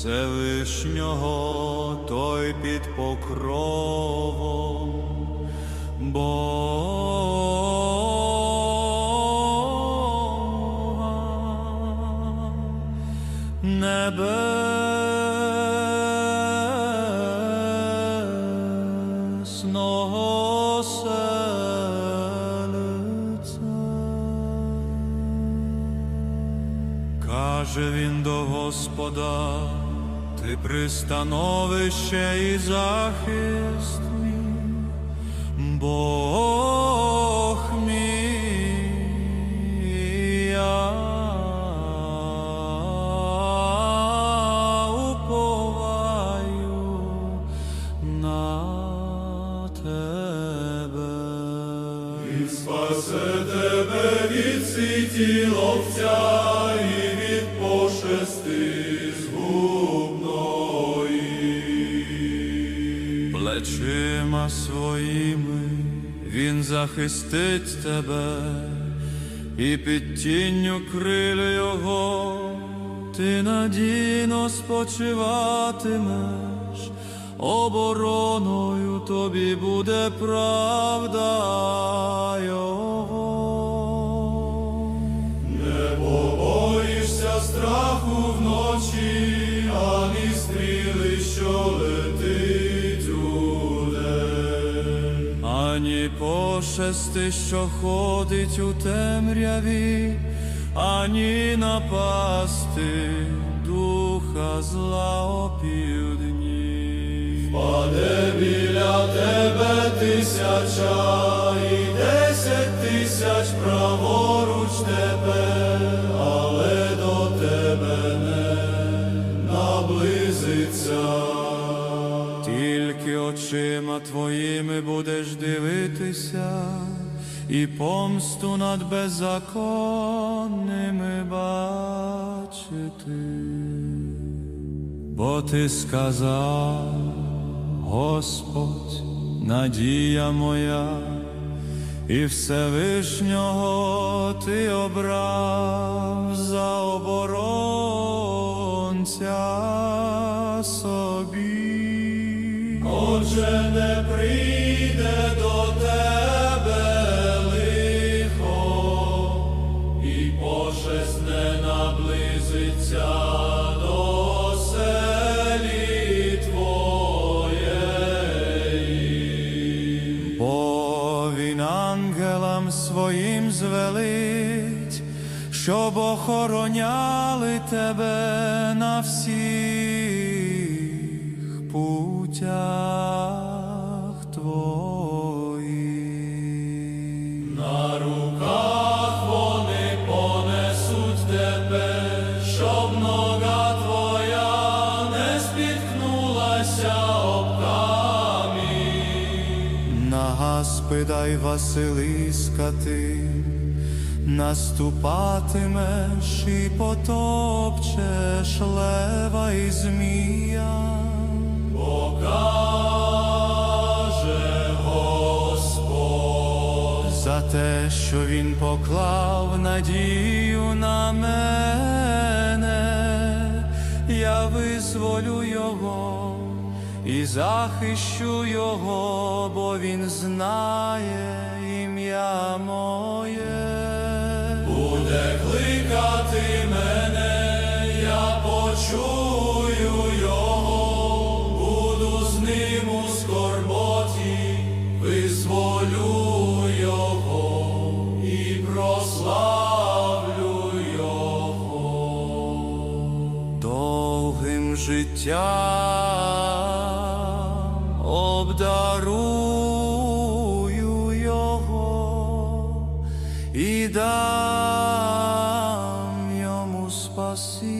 Всевишнього той під покровом Бога. Каже він до Господа, ти пристановище і захист мій, Бог мій, я уповаю на тебе. Він спасе тебе від сіті ловця і від пошести згубної. Плечима своїми він захистить тебе, і під тінню криль його ти надійно спочиватимеш, обороною тобі буде правда Його. Пошести, що ходить у темряві, ані напасти духа зла опівдні. Паде біля тебе тисяча і десять тисяч праворуч тебе, але до тебе не наблизиться. Тільки очима твоїми будеш дивитися, і помсту над беззаконними бачити. Бо ти сказав, Господь, надія моя, і Всевишнього ти обрав за оборонця. Отже, не прийде до тебе і пошесть не наблизиться до селі твоєї. Ангелам своїм звелить, щоб охороняли тебе на всіх путях руках вони понесуть тебе, щоб нога твоя не спіткнулася об камінь. На Гаспида й Василиска ти наступатимеш і потопчеш лева і змія. Покаже те, що він поклав надію на мене, я визволю його і захищу його, бо він знає ім'я моє. прославлю Його довгим життям обдарую Його і дам йому спасіння.